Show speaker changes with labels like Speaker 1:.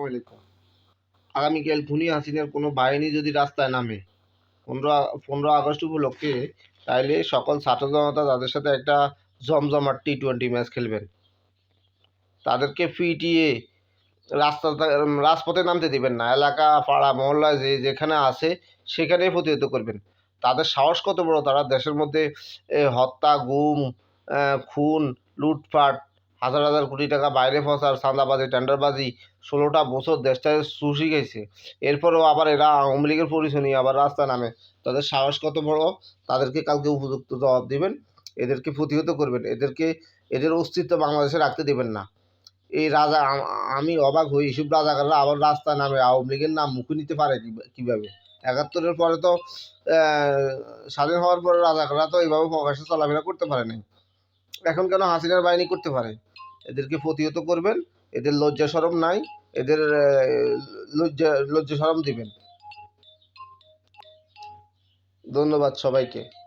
Speaker 1: আসসালামু আলাইকুম। আগামীকাল খুনি হাসিনের কোনো বাহিনী যদি রাস্তায় নামে, পনেরো পনেরো আগস্ট উপলক্ষে, তাইলে সকল ছাত্র জনতা তাদের সাথে একটা জমজমাট টি টোয়েন্টি ম্যাচ খেলবেন। তাদেরকে পিটিয়ে রাস্তা রাজপথে নামতে দিবেন না। এলাকা, পাড়া, মহল্লা যে যেখানে আছে, সেখানেই প্রতিহত করবেন। তাদের সাহস কত বড়? তারা দেশের মধ্যে হত্যা, গুম খুন, লুটপাট হাজার হাজার কোটি টাকা বাইরে ফসার চাঁদাবাজি টেন্ডারবাজি, ষোলোটা বছর দেশটাকে সুশি গেছে। এরপরেও আবার এরা আওয়ামী লীগের পরিচয় আবার রাস্তা নামে। তাদের সাহস কত বড়? তাদেরকে কালকে উপযুক্ত জবাব দিবেন। এদেরকে প্রতিহত করবেন। এদেরকে, এদের অস্তিত্ব বাংলাদেশে রাখতে দিবেন না। এই রাজা, আমি অবাক হই। এইসব রাজাকাররা আবার রাস্তা নামে আওয়ামী লীগের নাম মুখে নিতে পারে কীভাবে? একাত্তরের পরে তো স্বাধীন হওয়ার পরে রাজাকাররা তো এইভাবে প্রকাশ্যে চলাফেরা করতে পারে নাই এখন কেন হাসিনার বাহিনী করতে পারে? এদেরকে প্রতিহত করবেন এদের লজ্জা সরম নাই এদের লজ্জা লজ্জা সরম দিবেন। ধন্যবাদ সবাইকে।